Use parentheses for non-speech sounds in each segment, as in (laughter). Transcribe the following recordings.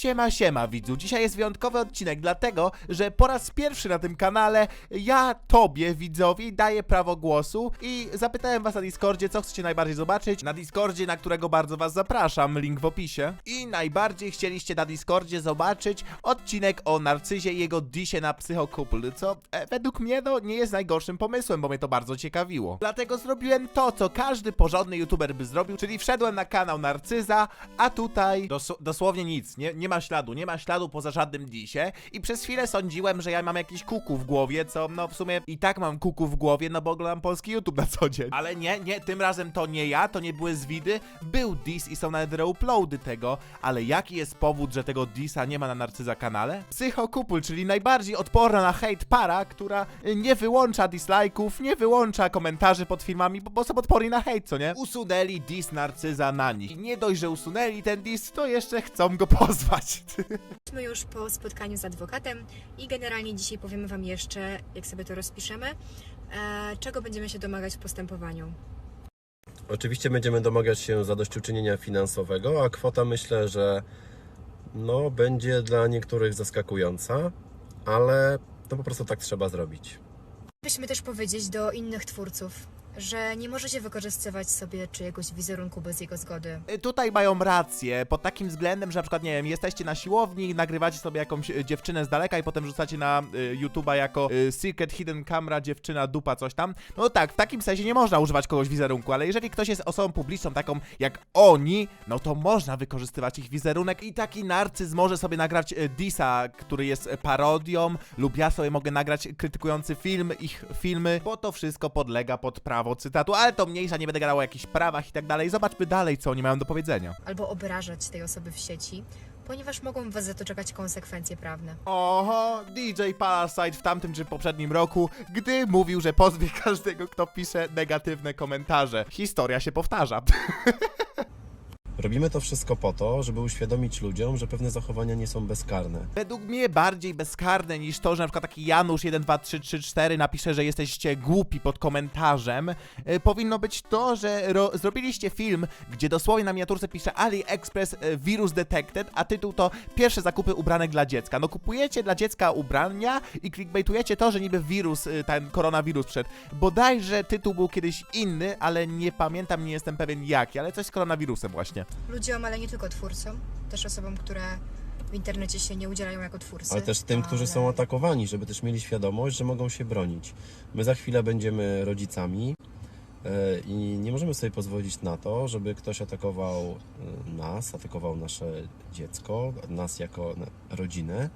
Siema, siema widzu. Dzisiaj jest wyjątkowy odcinek, dlatego, że po raz pierwszy na tym kanale ja tobie, widzowi, daję prawo głosu i zapytałem was na Discordzie, co chcecie najbardziej zobaczyć. Na Discordzie, na którego bardzo was zapraszam, link w opisie. I najbardziej chcieliście na Discordzie zobaczyć odcinek o Narcyzie i jego disie na psychokupl, co e, według mnie no, nie jest najgorszym pomysłem, bo mnie to bardzo ciekawiło. Dlatego zrobiłem to, co każdy porządny youtuber by zrobił, czyli wszedłem na kanał Narcyza, a tutaj dos dosłownie nic, nie, nie ma śladu, nie ma śladu poza żadnym disie i przez chwilę sądziłem, że ja mam jakiś kuku w głowie, co no w sumie i tak mam kuku w głowie, no bo oglądam polski YouTube na co dzień. Ale nie, nie, tym razem to nie ja, to nie były zwidy, był dis i są nawet reuploady tego, ale jaki jest powód, że tego disa nie ma na Narcyza kanale? Psychokupul, czyli najbardziej odporna na hate para, która y, nie wyłącza dislike'ów, nie wyłącza komentarzy pod filmami, bo, bo są odporni na hate, co nie? Usunęli dis Narcyza na nich. I nie dość, że usunęli ten dis, to jeszcze chcą go pozwać. Jesteśmy już po spotkaniu z adwokatem i generalnie dzisiaj powiemy Wam jeszcze, jak sobie to rozpiszemy, e, czego będziemy się domagać w postępowaniu. Oczywiście będziemy domagać się zadośćuczynienia finansowego, a kwota myślę, że no, będzie dla niektórych zaskakująca, ale to po prostu tak trzeba zrobić. Byśmy też powiedzieć do innych twórców, że nie możecie wykorzystywać sobie czyjegoś wizerunku bez jego zgody. Y, Tutaj mają rację, pod takim względem, że na przykład, nie wiem, jesteście na siłowni, nagrywacie sobie jakąś y, dziewczynę z daleka i potem rzucacie na y, YouTube'a jako y, Secret Hidden Camera, dziewczyna, dupa, coś tam. No tak, w takim sensie nie można używać kogoś wizerunku, ale jeżeli ktoś jest osobą publiczną, taką jak oni, no to można wykorzystywać ich wizerunek i taki narcyz może sobie nagrać y, Disa, który jest parodią, lub ja sobie mogę nagrać krytykujący film, ich filmy, bo to wszystko podlega pod prawo cytatu, ale to mniejsza, nie będę gadał o jakichś prawach i tak dalej. Zobaczmy dalej, co oni mają do powiedzenia. Albo obrażać tej osoby w sieci, ponieważ mogą Was za to czekać konsekwencje prawne. Oho, DJ Parasite w tamtym czy poprzednim roku, gdy mówił, że pozwie (laughs) każdego, kto pisze negatywne komentarze. Historia się powtarza. (laughs) Robimy to wszystko po to, żeby uświadomić ludziom, że pewne zachowania nie są bezkarne. Według mnie bardziej bezkarne niż to, że na przykład taki Janusz 12334 napisze, że jesteście głupi pod komentarzem, e, powinno być to, że ro- zrobiliście film, gdzie dosłownie na miniaturce pisze AliExpress e, Virus Detected, a tytuł to Pierwsze zakupy ubranek dla dziecka. No kupujecie dla dziecka ubrania i clickbaitujecie to, że niby wirus, e, ten koronawirus wszedł. Bodajże tytuł był kiedyś inny, ale nie pamiętam, nie jestem pewien jaki, ale coś z koronawirusem właśnie. Ludziom, ale nie tylko twórcom, też osobom, które w internecie się nie udzielają jako twórcy. Ale też tym, którzy są atakowani, żeby też mieli świadomość, że mogą się bronić. My za chwilę będziemy rodzicami e, i nie możemy sobie pozwolić na to, żeby ktoś atakował e, nas, atakował nasze dziecko, nas jako rodzinę.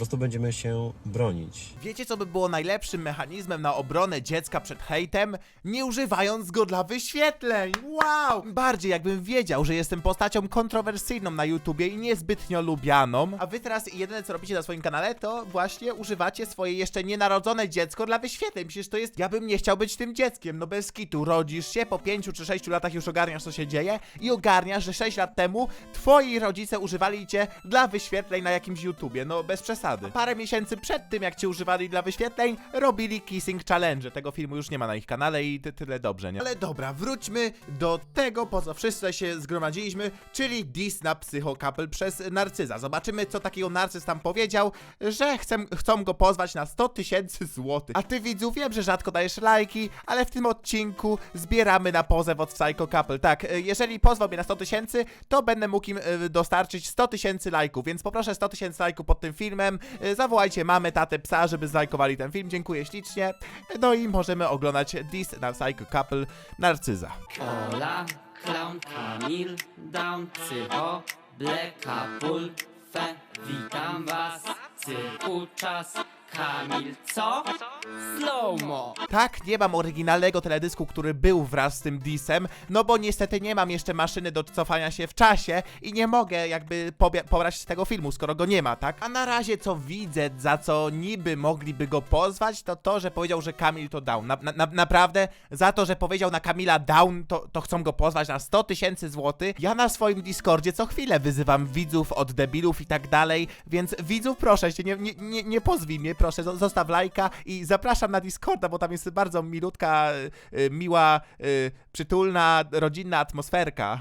Prostu będziemy się bronić. Wiecie, co by było najlepszym mechanizmem na obronę dziecka przed hejtem? Nie używając go dla wyświetleń! Wow! Bardziej jakbym wiedział, że jestem postacią kontrowersyjną na YouTubie i niezbytnio lubianą, a wy teraz jedyne co robicie na swoim kanale, to właśnie używacie swoje jeszcze nienarodzone dziecko dla wyświetleń. Przecież to jest... Ja bym nie chciał być tym dzieckiem, no bez kitu. Rodzisz się, po 5 czy 6 latach już ogarniasz, co się dzieje i ogarniasz, że 6 lat temu twoi rodzice używali cię dla wyświetleń na jakimś YouTubie. No bez przesady. A parę miesięcy przed tym, jak cię używali dla wyświetleń, robili Kissing Challenge. Tego filmu już nie ma na ich kanale i ty, tyle dobrze, nie? Ale dobra, wróćmy do tego, po co wszyscy się zgromadziliśmy, czyli dis na psychokapel przez Narcyza. Zobaczymy, co takiego Narcyz tam powiedział, że chcę, chcą go pozwać na 100 tysięcy złotych. A ty widzów, wiem, że rzadko dajesz lajki, ale w tym odcinku zbieramy na pozew od Psycho Couple. Tak, e, jeżeli pozwał mnie na 100 tysięcy, to będę mógł im e, dostarczyć 100 tysięcy lajków, więc poproszę 100 tysięcy lajków pod tym filmem. E, Zawołajcie mamę, tatę, psa, żeby zlajkowali ten film. Dziękuję ślicznie. No i możemy oglądać dis na Psycho Couple Narcyza. Ola, clown, Kamil, down, psycho, bleka, pul, fe, witam was, cyrku czas, Kamil, co? Slow-mo. Tak, nie mam oryginalnego teledysku, który był wraz z tym disem, no bo niestety nie mam jeszcze maszyny do cofania się w czasie i nie mogę jakby pobrać tego filmu, skoro go nie ma, tak? A na razie co widzę, za co niby mogliby go pozwać, to to, że powiedział, że Kamil to down. Na, na, naprawdę, za to, że powiedział na Kamila down, to, to chcą go pozwać na 100 tysięcy złotych. Ja na swoim Discordzie co chwilę wyzywam widzów od debilów i tak dalej, więc widzów proszę cię, nie, nie, nie, nie pozwij mnie, proszę, zo- zostaw lajka i zapraszam na Discorda, bo tam jest bardzo milutka, y, y, miła, y, przytulna, rodzinna atmosferka.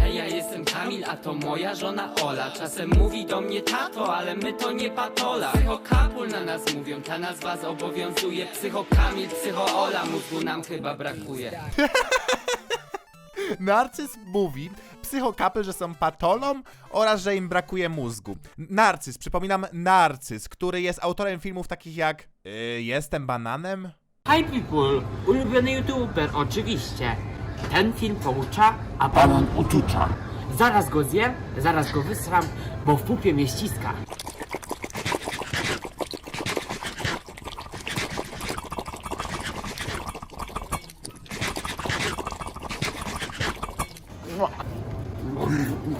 Hej, ja jestem jestem Kamil, a to moja żona Ola. Czasem mówi do mnie tato, ale my to nie patola. Psychokapul na nas mówią, ta nazwa zobowiązuje. Psycho Kamil, psycho Ola, mózgu nam chyba brakuje (laughs) (laughs) Narcyz mówi psychokapy, że są patolą oraz że im brakuje mózgu. Narcyz, przypominam, Narcyz, który jest autorem filmów takich jak yy, Jestem bananem? Hi people! Ulubiony youtuber, oczywiście. Ten film poucza, a banan uczucza. Zaraz go zjem, zaraz go wysram, bo w pupie mnie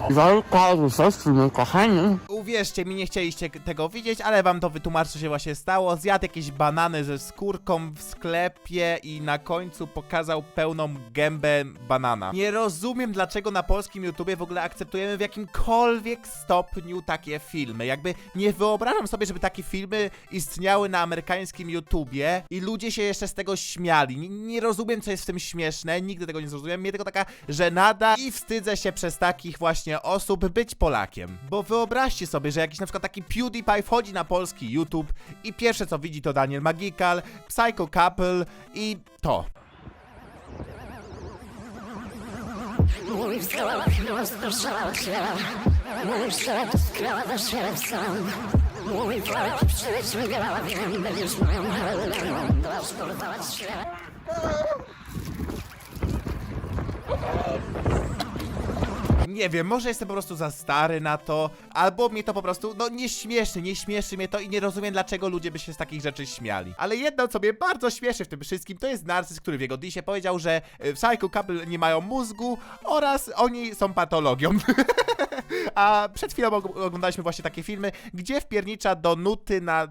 ściska. Walka, jesteś mój kochany. Uwierzcie mi, nie chcieliście tego widzieć, ale wam to wytłumaczę, co się właśnie stało. Zjadł jakieś banany ze skórką w sklepie i na końcu pokazał pełną gębę banana. Nie rozumiem, dlaczego na polskim YouTubie w ogóle akceptujemy w jakimkolwiek stopniu takie filmy. Jakby nie wyobrażam sobie, żeby takie filmy istniały na amerykańskim YouTubie i ludzie się jeszcze z tego śmiali. Nie, nie rozumiem, co jest w tym śmieszne, nigdy tego nie zrozumiem. Mnie tylko taka żenada i wstydzę się przez takich właśnie osób być Polakiem. Bo wyobraźcie sobie, że jakiś na przykład taki PewDiePie wchodzi na polski YouTube i pierwsze co widzi to Daniel Magical, Psycho Couple i to. Mój do sam. Mój się Nie wiem, może jestem po prostu za stary na to, albo mnie to po prostu, no nie śmieszy, nie śmieszy mnie to i nie rozumiem, dlaczego ludzie by się z takich rzeczy śmiali. Ale jedno, co mnie bardzo śmieszy w tym wszystkim, to jest narcyz, który w jego disie powiedział, że y, Psycho Couple nie mają mózgu oraz oni są patologią. (laughs) A przed chwilą og- oglądaliśmy właśnie takie filmy, gdzie wpiernicza do nuty na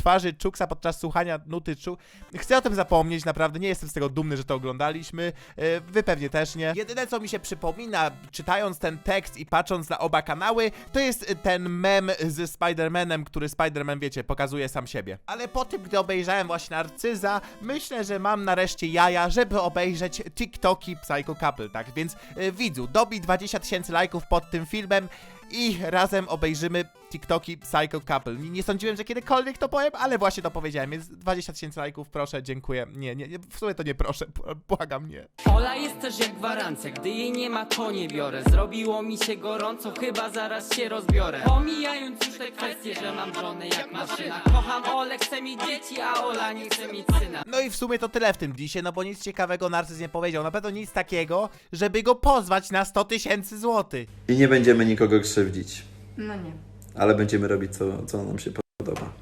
twarzy Czuksa podczas słuchania nuty Czuk. Chcę o tym zapomnieć, naprawdę nie jestem z tego dumny, że to oglądaliśmy. E, Wy pewnie też nie. Jedyne co mi się przypomina, czytając ten tekst i patrząc na oba kanały, to jest ten mem ze Spider-Manem, który Spider-Man, wiecie, pokazuje sam siebie. Ale po tym, gdy obejrzałem właśnie Narcyza, myślę, że mam nareszcie jaja, żeby obejrzeć TikToki Psycho Couple, tak? Więc e, widzu, dobij 20 tysięcy lajków pod tym filmem i razem obejrzymy TikToki Psycho Couple. Nie, nie sądziłem, że kiedykolwiek to powiem, ale właśnie to powiedziałem, więc 20 tysięcy lajków, proszę, dziękuję. Nie, nie, nie, w sumie to nie proszę, (laughs) błagam, nie. Ola jest też jak gwarancja, gdy jej nie ma to nie biorę Zrobiło mi się gorąco, chyba zaraz się rozbiorę Pomijając już te kwestie, że mam żonę jak maszyna Kocham Olę, chcę mieć dzieci, a Ola nie chce mieć syna No i w sumie to tyle w tym disie, no bo nic ciekawego Narcyz nie powiedział. Na pewno nic takiego, żeby go pozwać na 100 tysięcy złotych. I nie będziemy nikogo krzywdzić, No nie. ale będziemy robić co, co nam się podoba.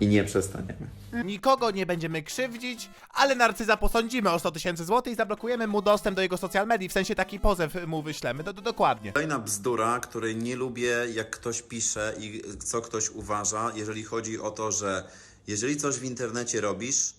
I nie przestaniemy. Nikogo nie będziemy krzywdzić, ale Narcyza posądzimy o 100 tysięcy złotych i zablokujemy mu dostęp do jego social medii, w sensie taki pozew mu wyślemy, do, do, dokładnie. Kolejna bzdura, której nie lubię, jak ktoś pisze i co ktoś uważa, jeżeli chodzi o to, że jeżeli coś w internecie robisz,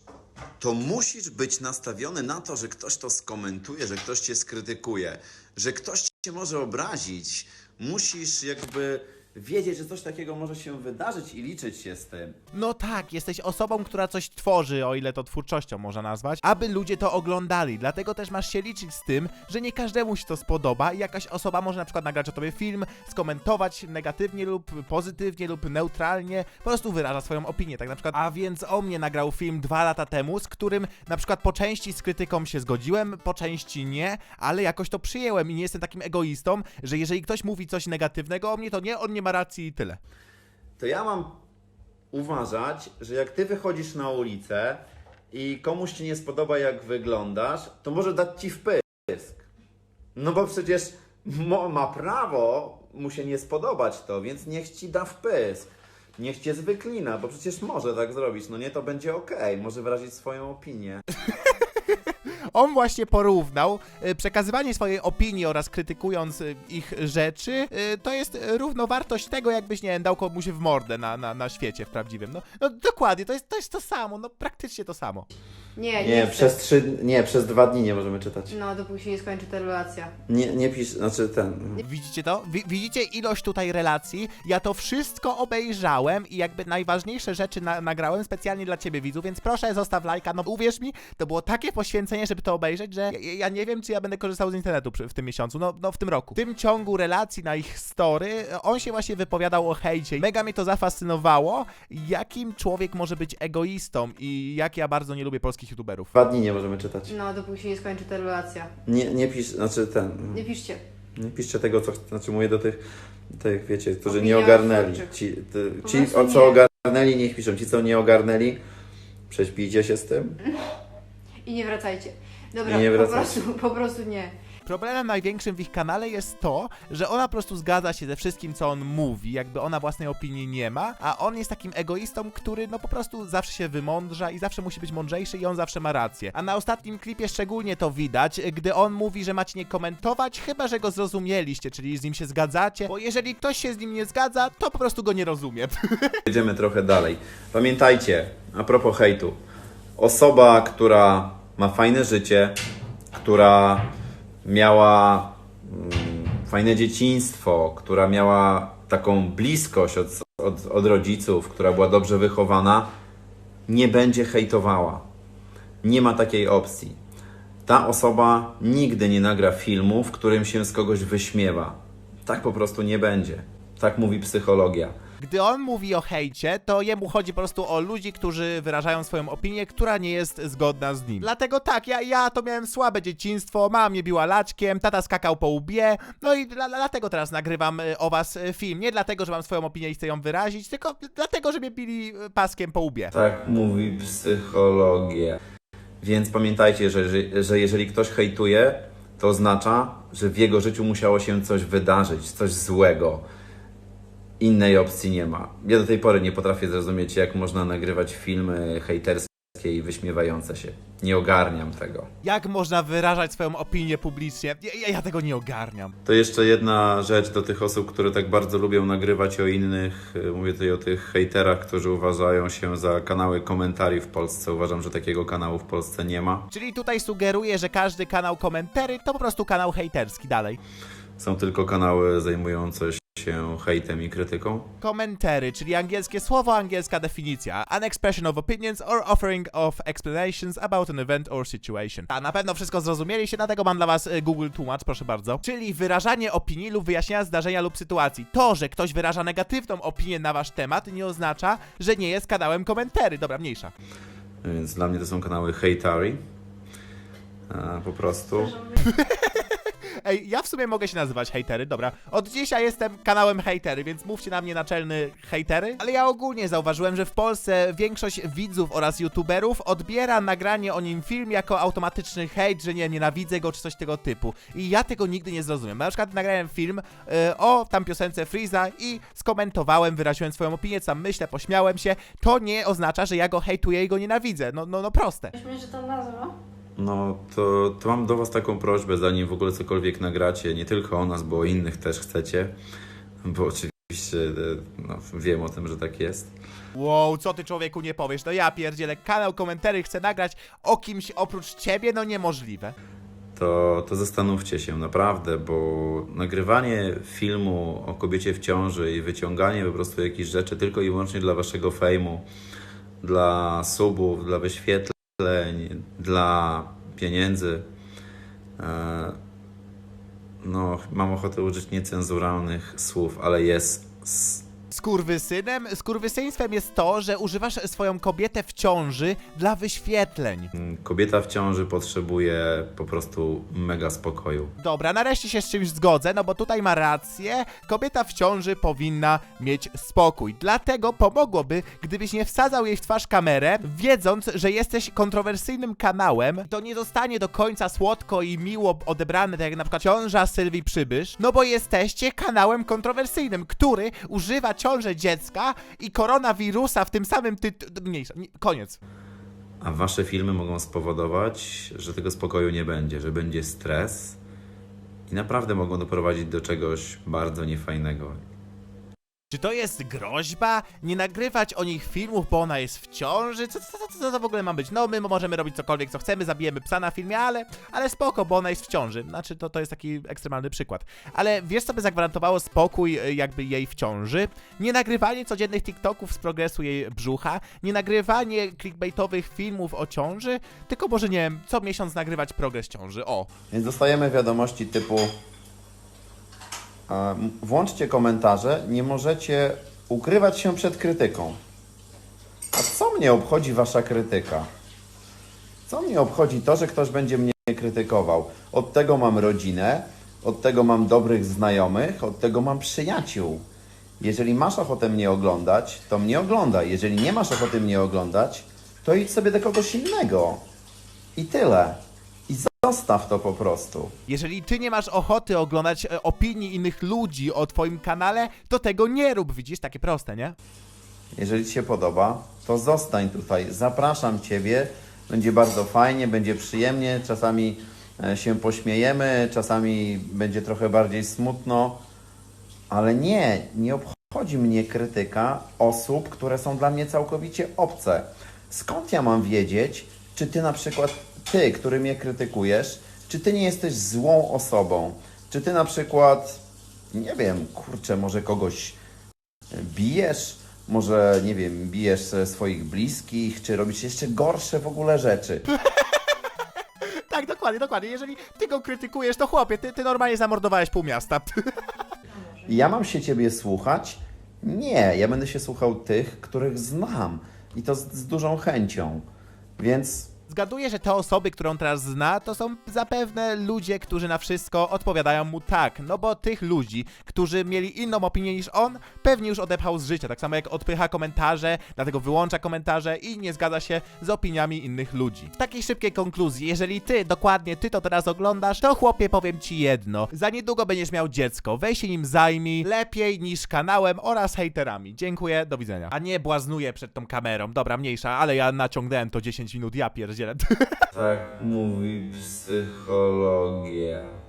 to musisz być nastawiony na to, że ktoś to skomentuje, że ktoś cię skrytykuje, że ktoś cię może obrazić. Musisz jakby wiedzieć, że coś takiego może się wydarzyć i liczyć się z tym. No tak, jesteś osobą, która coś tworzy, o ile to twórczością można nazwać, aby ludzie to oglądali. Dlatego też masz się liczyć z tym, że nie każdemu się to spodoba i jakaś osoba może na przykład nagrać o tobie film, skomentować negatywnie lub pozytywnie lub neutralnie, po prostu wyraża swoją opinię, tak na przykład. A więc o mnie nagrał film dwa lata temu, z którym na przykład po części z krytyką się zgodziłem, po części nie, ale jakoś to przyjęłem i nie jestem takim egoistą, że jeżeli ktoś mówi coś negatywnego o mnie, to nie, on nie ma racji i tyle. to ja mam uważać, że jak ty wychodzisz na ulicę i komuś ci nie spodoba, jak wyglądasz, to może dać ci wpysk. No bo przecież ma prawo mu się nie spodobać to, więc niech ci da wpysk. Niech cię zwyklina, bo przecież może tak zrobić. No nie, to będzie okej, może wyrazić swoją opinię. (laughs) On właśnie porównał y, przekazywanie swojej opinii oraz krytykując y, ich rzeczy, y, to jest równowartość tego, jakbyś, nie wiem, dał komuś w mordę na, na, na świecie w prawdziwym. No, no dokładnie, to jest, to jest to samo, no praktycznie to samo. Nie, Nie, przez trzy, nie, przez dwa dni nie możemy czytać. No, dopóki się nie skończy ta relacja. Nie, nie pisz, znaczy ten. Widzicie to? Wi widzicie ilość tutaj relacji? Ja to wszystko obejrzałem i jakby najważniejsze rzeczy na nagrałem specjalnie dla ciebie, widzu, więc proszę zostaw lajka, no uwierz mi, to było takie poświęcenie, żeby to obejrzeć, że ja, ja nie wiem, czy ja będę korzystał z internetu przy, w tym miesiącu, no, no w tym roku. W tym ciągu relacji na ich story, on się właśnie wypowiadał o hejcie. Mega mnie to zafascynowało, jakim człowiek może być egoistą i jak ja bardzo nie lubię polskich youtuberów. Dwa dni nie możemy czytać. No, dopóki się nie skończy ta relacja. Nie, nie pisz, znaczy ten, Nie piszcie. nie piszcie tego, co, znaczy mówię do tych, tych wiecie, którzy nie Opiniach ogarnęli. twórczych. Ci, ty, Po ci prostu o, co nie. ogarnęli, niech piszą. Ci, co nie ogarnęli, prześpijcie się z tym. I nie wracajcie. Dobra, nie po, prostu, po prostu nie. Problemem największym w ich kanale jest to, że ona po prostu zgadza się ze wszystkim, co on mówi, jakby ona własnej opinii nie ma, a on jest takim egoistą, który no po prostu zawsze się wymądrza i zawsze musi być mądrzejszy i on zawsze ma rację. A na ostatnim klipie szczególnie to widać, gdy on mówi, że macie nie komentować, chyba że go zrozumieliście, czyli z nim się zgadzacie, bo jeżeli ktoś się z nim nie zgadza, to po prostu go nie rozumie. (laughs) Jedziemy trochę dalej. Pamiętajcie, a propos hejtu. Osoba, która ma fajne życie, która miała mm, fajne dzieciństwo, która miała taką bliskość od, od, od rodziców, która była dobrze wychowana, nie będzie hejtowała. Nie ma takiej opcji. Ta osoba nigdy nie nagra filmu, w którym się z kogoś wyśmiewa. Tak po prostu nie będzie. Tak mówi psychologia. Gdy on mówi o hejcie, to jemu chodzi po prostu o ludzi, którzy wyrażają swoją opinię, która nie jest zgodna z nim. Dlatego tak, ja, ja to miałem słabe dzieciństwo, mama mnie biła laczkiem, tata skakał po łbie, no i dla, dlatego teraz nagrywam y, o was y, film. Nie dlatego, że mam swoją opinię i chcę ją wyrazić, tylko dlatego, że mnie bili y, paskiem po łbie. Tak mówi psychologia. Więc pamiętajcie, że, że, że jeżeli ktoś hejtuje, to oznacza, że w jego życiu musiało się coś wydarzyć, coś złego. Innej opcji nie ma. Ja do tej pory nie potrafię zrozumieć, jak można nagrywać filmy hejterskie i wyśmiewające się. Nie ogarniam tego. Jak można wyrażać swoją opinię publicznie? Ja, ja, tego nie ogarniam. To jeszcze jedna rzecz do tych osób, które tak bardzo lubią nagrywać o innych. Mówię tutaj o tych hejterach, którzy uważają się za kanały komentarzy w Polsce. Uważam, że takiego kanału w Polsce nie ma. Czyli tutaj sugeruję, że każdy kanał komentary to po prostu kanał hejterski dalej. Są tylko kanały zajmujące się hejtem i krytyką. Komentary, czyli angielskie słowo, angielska definicja. An expression of opinions or offering of explanations about an event or situation. A na pewno wszystko zrozumieliście, dlatego mam dla was y, Google Tłumacz, proszę bardzo. Czyli wyrażanie opinii lub wyjaśniania zdarzenia lub sytuacji. To, że ktoś wyraża negatywną opinię na wasz temat, nie oznacza, że nie jest kanałem komentary. Dobra, mniejsza. Więc dla mnie to są kanały hejtari. A, po prostu. (laughs) Ej, ja w sumie mogę się nazywać hejtery, dobra. Od dzisiaj jestem kanałem hejtery, więc mówcie na mnie naczelny hejtery. Ale ja ogólnie zauważyłem, że w Polsce większość widzów oraz youtuberów odbiera nagranie o nim film jako automatyczny hejt, że nie, nienawidzę go czy coś tego typu. I ja tego nigdy nie zrozumiem. Na przykład nagrałem film y, o tam piosence Freeza i skomentowałem, wyraziłem swoją opinię, tam myślę, pośmiałem się. To nie oznacza, że ja go hejtuję i go nienawidzę. No, no, no proste. Śmieszy ta nazwa? No to, to mam do Was taką prośbę, zanim w ogóle cokolwiek nagracie, nie tylko o nas, bo o innych też chcecie, bo oczywiście e, no, wiem o tym, że tak jest. Wow, co ty człowieku nie powiesz? No ja pierdzielę, kanał komentarzy chcę nagrać o kimś oprócz ciebie? No niemożliwe. To, to zastanówcie się naprawdę, bo nagrywanie filmu o kobiecie w ciąży i wyciąganie po prostu jakichś rzeczy tylko i wyłącznie dla Waszego fejmu, dla subów, dla wyświetleń, dla pieniędzy, e, no mam ochotę użyć niecenzuralnych słów, ale jest Skurwysynem? Skurwysyństwem jest to, że używasz swoją kobietę w ciąży dla wyświetleń. Kobieta w ciąży potrzebuje po prostu mega spokoju. Dobra, nareszcie się z czymś zgodzę, no bo tutaj ma rację. Kobieta w ciąży powinna mieć spokój. Dlatego pomogłoby, gdybyś nie wsadzał jej w twarz kamerę, wiedząc, że jesteś kontrowersyjnym kanałem, to nie zostanie do końca słodko i miło odebrane, tak jak na przykład ciąża Sylwii Przybysz, no bo jesteście kanałem kontrowersyjnym, który używa ciąży dziecka i koronawirusa w tym samym tytule. Mniejsza, nie, koniec. A wasze filmy mogą spowodować, że tego spokoju nie będzie, że będzie stres i naprawdę mogą doprowadzić do czegoś bardzo niefajnego. Czy to jest groźba? Nie nagrywać o nich filmów, bo ona jest w ciąży? Co, co, co, co to w ogóle ma być? No, my możemy robić cokolwiek, co chcemy, zabijemy psa na filmie, ale, ale spoko, bo ona jest w ciąży. Znaczy, to, to jest taki ekstremalny przykład. Ale wiesz, co by zagwarantowało spokój y, jakby jej w ciąży? Nie nagrywanie codziennych TikToków z progresu jej brzucha, nie nagrywanie clickbaitowych filmów o ciąży, tylko może, nie wiem, co miesiąc nagrywać progres ciąży. O, Więc dostajemy wiadomości typu e, włączcie komentarze, nie możecie ukrywać się przed krytyką. A co mnie obchodzi wasza krytyka? Co mnie obchodzi to, że ktoś będzie mnie krytykował? Od tego mam rodzinę, od tego mam dobrych znajomych, od tego mam przyjaciół. Jeżeli masz ochotę mnie oglądać, to mnie oglądaj. Jeżeli nie masz ochoty mnie oglądać, to idź sobie do kogoś innego. I tyle. Zostaw to po prostu. Jeżeli ty nie masz ochoty oglądać e, opinii innych ludzi o twoim kanale, to tego nie rób, widzisz? Takie proste, nie? Jeżeli Ci się podoba, to zostań tutaj. Zapraszam Ciebie. Będzie bardzo fajnie, będzie przyjemnie. Czasami e, się pośmiejemy, czasami będzie trochę bardziej smutno, ale nie, nie obchodzi mnie krytyka osób, które są dla mnie całkowicie obce. Skąd ja mam wiedzieć, czy Ty na przykład, Ty, który mnie krytykujesz, czy Ty nie jesteś złą osobą? Czy Ty na przykład, nie wiem, kurczę, może kogoś bijesz, może nie wiem, bijesz e, swoich bliskich, czy robisz jeszcze gorsze w ogóle rzeczy. (laughs) Tak, dokładnie, dokładnie. Jeżeli ty go krytykujesz, to chłopie, ty, ty normalnie zamordowałeś pół miasta. (laughs) Ja mam się ciebie słuchać? Nie, ja będę się słuchał tych, których znam i to z, z dużą chęcią. Więc Zgaduję, że te osoby, które on teraz zna, to są zapewne ludzie, którzy na wszystko odpowiadają mu tak. No bo tych ludzi, którzy mieli inną opinię niż on, pewnie już odepchał z życia. Tak samo jak odpycha komentarze, dlatego wyłącza komentarze i nie zgadza się z opiniami innych ludzi. W takiej szybkiej konkluzji, jeżeli ty, dokładnie ty to teraz oglądasz, to chłopie powiem ci jedno. Za niedługo będziesz miał dziecko, weź się nim zajmij lepiej niż kanałem oraz hejterami. Dziękuję, do widzenia. A nie błaznuję przed tą kamerą. Dobra, mniejsza, ale ja naciągnąłem to 10 minut, ja pierdzielę. Tak mówi psychologia.